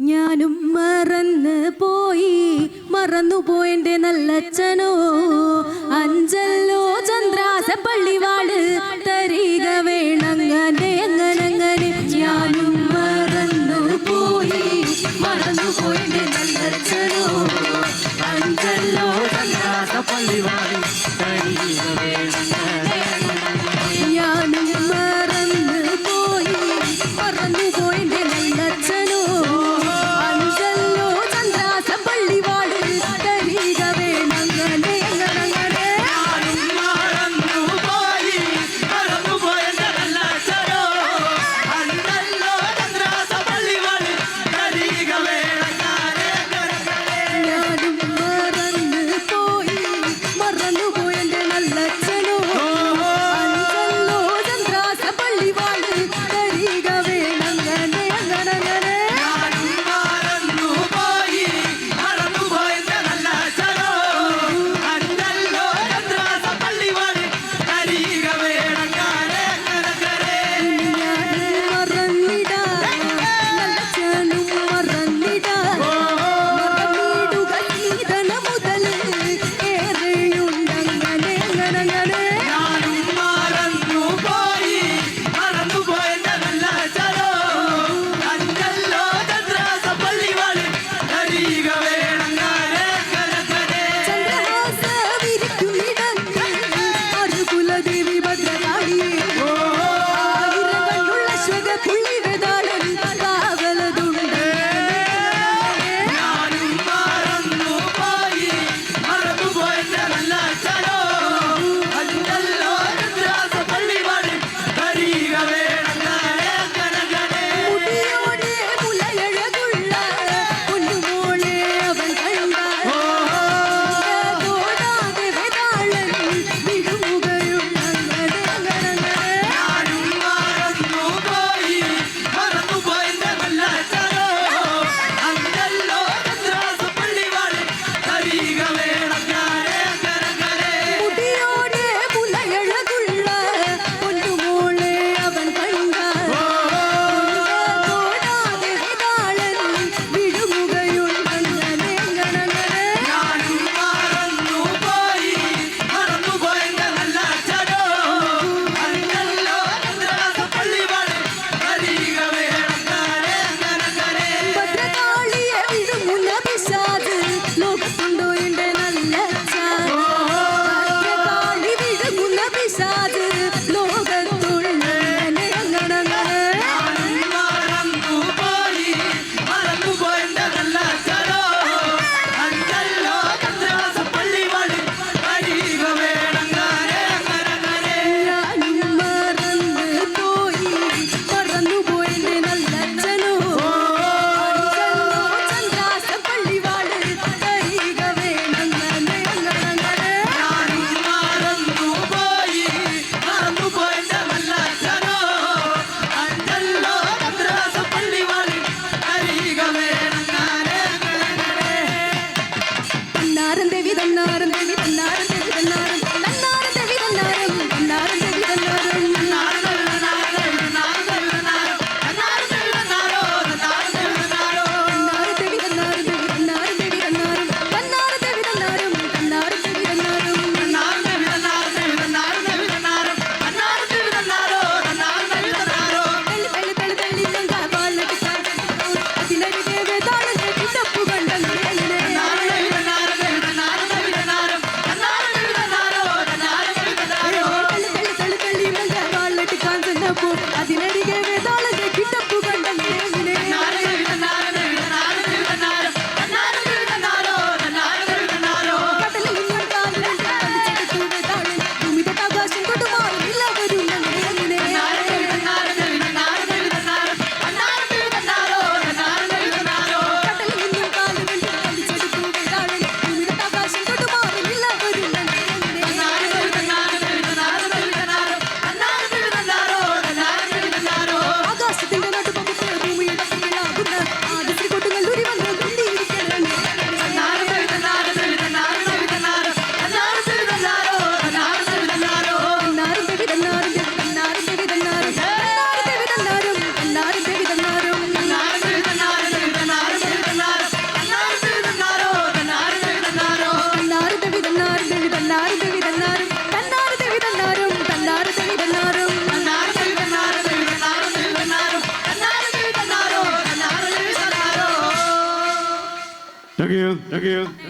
ഞാനും മറന്ന് പോയി. മറന്നു പോയെന്റെ നല്ലച്ചനോ അഞ്ചല്ലോ ചന്ദ്രാസ പള്ളിവാട് തരിക വേണങ്ങനെ അങ്ങനെ ഞാനും മറന്നു പോയി. മറന്നു പോയെന്റെ നല്ലച്ചനോ അഞ്ചല്ലോ ചന്ദ്രാസ പള്ളിവാൾ Thank you.